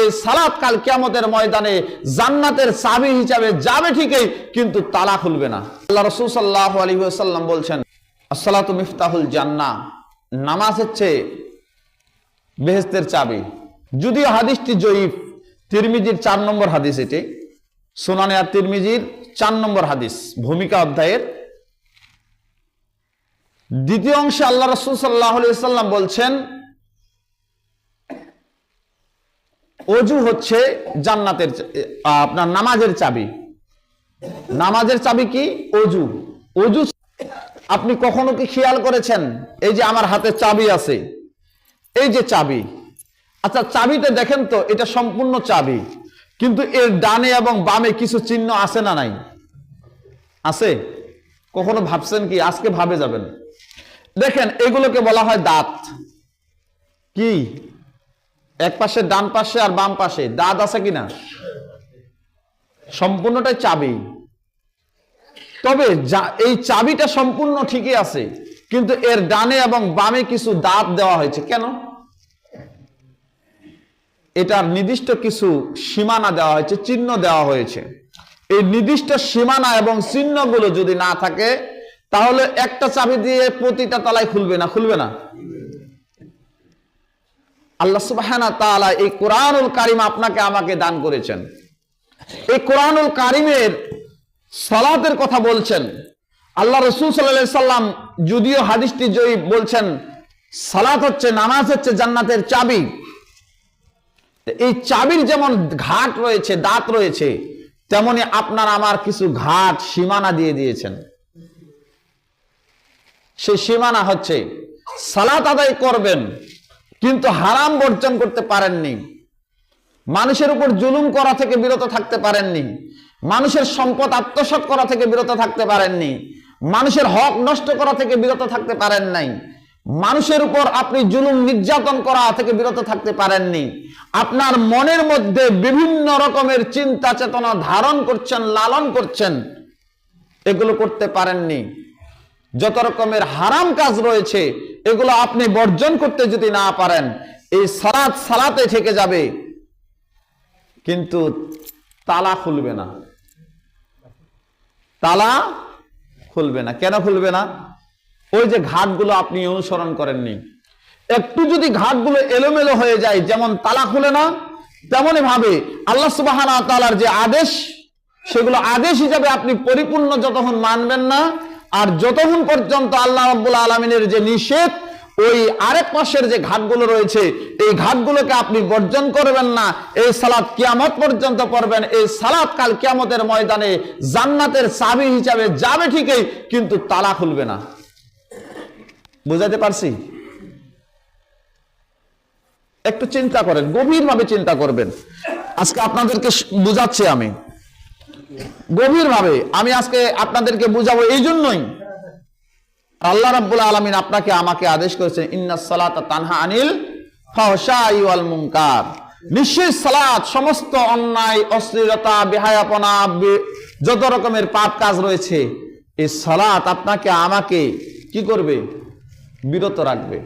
এই সালাত কাল কিয়ামতের ময়দানে জান্নাতের চাবি হিসাবে যাবে ঠিকই, কিন্তু তালা খুলবে না। আল্লাহ রসুল সাল্লাহ আলী সাল্লাম বলছেন, আসসালাতু মিফতাহুল জান্না নামাজ হচ্ছে বেহেস্তের চাবি। যদিও হাদিসটি জয়ীফ, তিরমিজির চার নম্বর হাদিস এটি, সোনানে আর তিরমিজির চার নম্বর হাদিস, ভূমিকা অধ্যায়ের দ্বিতীয় অংশে আল্লাহ রসুল সাল্লাহ সাল্লাম বলছেন অজু হচ্ছে জান্নাতের আপনার নামাজের চাবি। নামাজের চাবি কি? অজু। অজু আপনি কখনো কি খেয়াল করেছেন? এই যে আমার হাতে চাবি আছে। এই যে চাবি। আচ্ছা চাবিটা দেখেন তো, এটা সম্পূর্ণ চাবি। কিন্তু এর ডানে এবং বামে কিছু চিহ্ন আছে না নাই? আছে? কখনো ভাবছেন কি আজকে ভাবে যাবেন? দেখেন, এগুলোকে বলা হয় দাঁত। কি? এক পাশে, ডান পাশে আর বাম পাশে। দাঁত আছে কিনা? সম্পূর্ণটাই চাবি। তবে এই চাবিটা সম্পূর্ণ ঠিকই আছে, কিন্তু এর ডানে এবং বামে কিছু দাঁত দেওয়া হয়েছে। কেন? এটার নির্দিষ্ট কিছু সীমানা দেওয়া হয়েছে, চিহ্ন দেওয়া হয়েছে। এই নির্দিষ্ট সীমানা এবং চিহ্নগুলো যদি না থাকে, তাহলে একটা চাবি দিয়ে প্রতিটা তলায় খুলবে না খুলবে না। আল্লাহ সুবহানাহু ওয়া তাআলা এই কোরআনুল কারিম আপনাকে আমাকে দান করেছেন। এই কোরআনুল কারিমের সালাতের কথা বলছেন। আল্লাহ রসুল সাল্লাহ সাল্লাম যদিও হাদিসটি জয়ী বলছেন, সালাত হচ্ছে, নামাজ হচ্ছে জান্নাতের চাবি। এই চাবির যেমন ঘাট রয়েছে, দাঁত রয়েছে, তেমনি আপনার আমার কিছু ঘাট, সীমানা দিয়ে দিয়েছেন। সেই সীমানা হচ্ছে, সালাত আদায় করবেন কিন্তু হারাম বর্জন করতে পারেননি। মানুষের উপর জুলুম করা থেকে বিরত থাকতে পারেননি। মানুষের সম্পদ আত্মসাৎ করা থেকে বিরত থাকতে পারেননি। মানুষের হক নষ্ট করা থেকে বিরত থাকতে পারেন নাই। মানুষের উপর আপনি জুলুম নির্যাতন করা থেকে বিরত থাকতে পারেননি। আপনার মনের মধ্যে বিভিন্ন রকমের চিন্তা চেতনা ধারণ করছেন, লালন করছেন। এগুলো করতে পারেননি। যত রকমের হারাম কাজ রয়েছে এগুলো আপনি বর্জন করতে যদি না পারেন, এই সালাত সালাতে থেকে যাবে। কিন্তু তালা খুলবে না। তালা খুলবে না। কেন খুলবে না? ওই যে ঘাটগুলো আপনি অনুসরণ করেননি। একটু যদি ঘাটগুলো এলোমেলো হয়ে যায়, যেমন তালা খুলে না, তেমনই ভাবে আল্লাহ সুবাহ তালার যে আদেশ, সেগুলো আদেশ হিসাবে আপনি পরিপূর্ণ যতক্ষণ মানবেন না আর যতক্ষণ পর্যন্ত আল্লাহ রাব্বুল আলমিনের যে নিষেধ, ওই আরেক পাশের যে ঘাটগুলো রয়েছে, এই ঘাটগুলোকে আপনি বর্জন করবেন না। এই সালাত কিয়ামত পর্যন্ত পড়বেন। এই সালাত কাল কিয়ামতের ময়দানে জান্নাতের চাবি হিসাবে যাবে ঠিকই, কিন্তু তালা খুলবে না। বুঝাতে পারছি? একটু চিন্তা করেন, গভীরভাবে চিন্তা করবেন। আজকে আপনাদেরকে বুঝাচ্ছি আমি। গভীরভাবে আমি আজকে আপনাদেরকে বুঝাবো এই জন্যই। আল্লাহ রাব্বুল আলামিন আপনাকে আমাকে আদেশ করেছেন ইন্নাস সালাতা তানহা আনিল ফাহশাই ওয়াল মুনকার। নিশ্চয়ই সালাত, সমস্ত অন্যায়, অশ্লীলতা, বেহায়াপনা যত রকমের পাপ কাজ রয়েছে, এই সালাত আপনাকে আমাকে কি করবে? বিরত রাখবে।